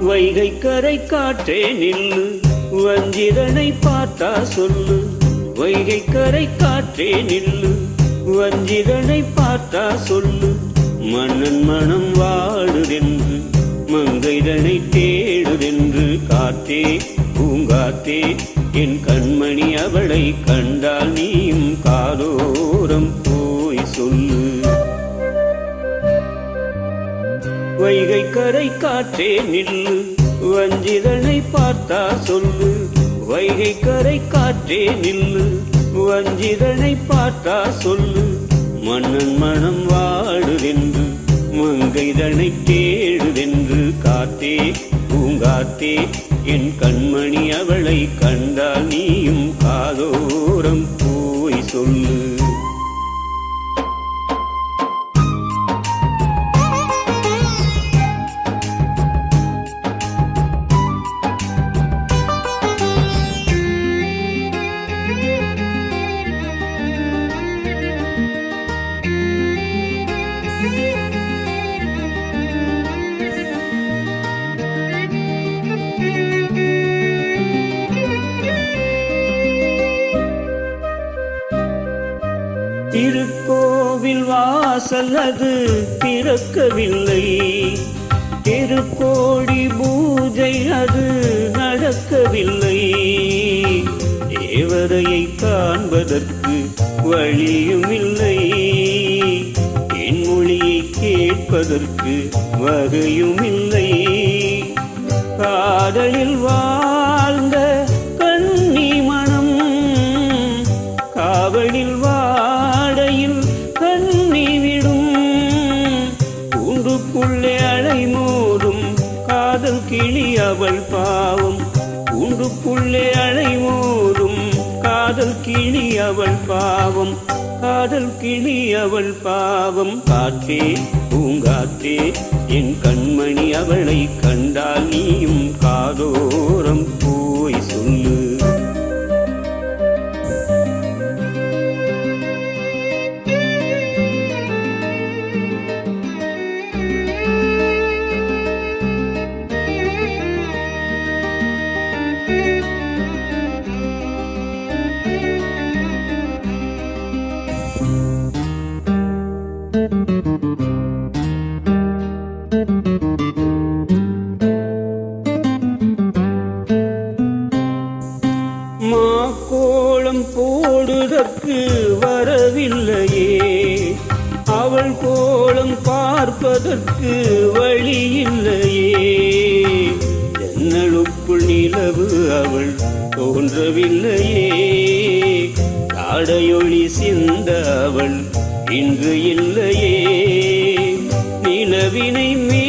வைகை கரை காற்றே நில்லு. வஞ்சிரனை பார்த்தா சொல்லு. வைகை கரை காற்றே நில்லு. வஞ்சிரனை பார்த்தா சொல்லு. மன்னன் மனம் வாடுதென்று மங்கைதனை தேடுதென்று காத்தே பூங்காத்தே என் கண்மணி அவளை கண்டால் வைகை கரை காற்றே நில்லு. வஞ்சிதனை பார்த்தா சொல்லு. வைகை கரை காற்றே நில்லு. வஞ்சிதனை பார்த்தா சொல்லு. மன்னன் மனம் வாடுதென்று மங்கைதனை கேடுதென்று காத்தே பூங்காத்தே என் கண்மணி அவளை கண்டால் நீயும் காதோரம் போய் சொல்லு. திருக்கோவில் வாசல் அது திறக்கவில்லை. திருக்கோடி பூஜை அது நடக்கவில்லை. தேவதையை காண்பதற்கு வழியும் இல்லை கேட்பதற்கு வகையுமில்லை. காதலில் வாழ்ந்த கிளி அவள் பாவம். காதல் கிளி அவள் பாவம். காற்றே பூங்காற்றே என் கண்மணி அவளை கண்டால் நீயும் காதோரம் போய் சொல்லு. கோலம் போடுதற்கு வரவில்லையே. அவள் கோலம் பார்ப்பதற்கு வழியில்லையே. ஜன்னலுக்குள் நிலவு அவள் தோன்றவில்லையே. காடையொளி சிந்த அவள் இன்று இல்லையே. நிலவினை மீ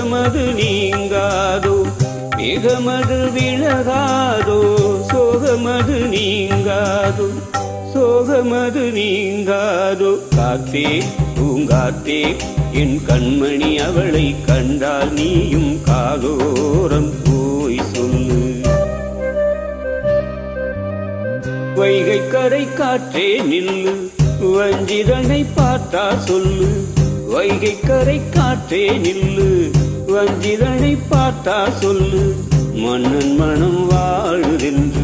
சோகமது நீங்காதோ மிகமது விலகாதோ சோகமது நீங்காதோ சோகமது நீங்காதோ. காத்தே பூங்காத்தே என் கண்மணி அவளை கண்டால் நீயும் காதோரம் போய் சொல்லு. வைகை கரை காற்றே நில்லு வஞ்சிதனை பார்த்தா சொல்லு. வைகை கரை காற்றே நில்லு வஞ்சிதனை பார்த்தா சொல்லு. மன்னன் மனம் வாழுதென்று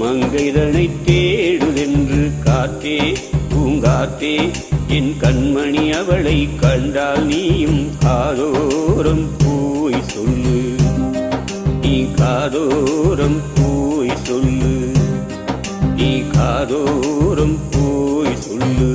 மங்கைதனை தேடுதென்று காற்றே பூங்காத்தே என் கண்மணி அவளை கண்டால் நீயும் காதோரம் போய் சொல்லு. நீ காதோரம் போய் சொல்லு. நீ காதோரம் போய் சொல்லு.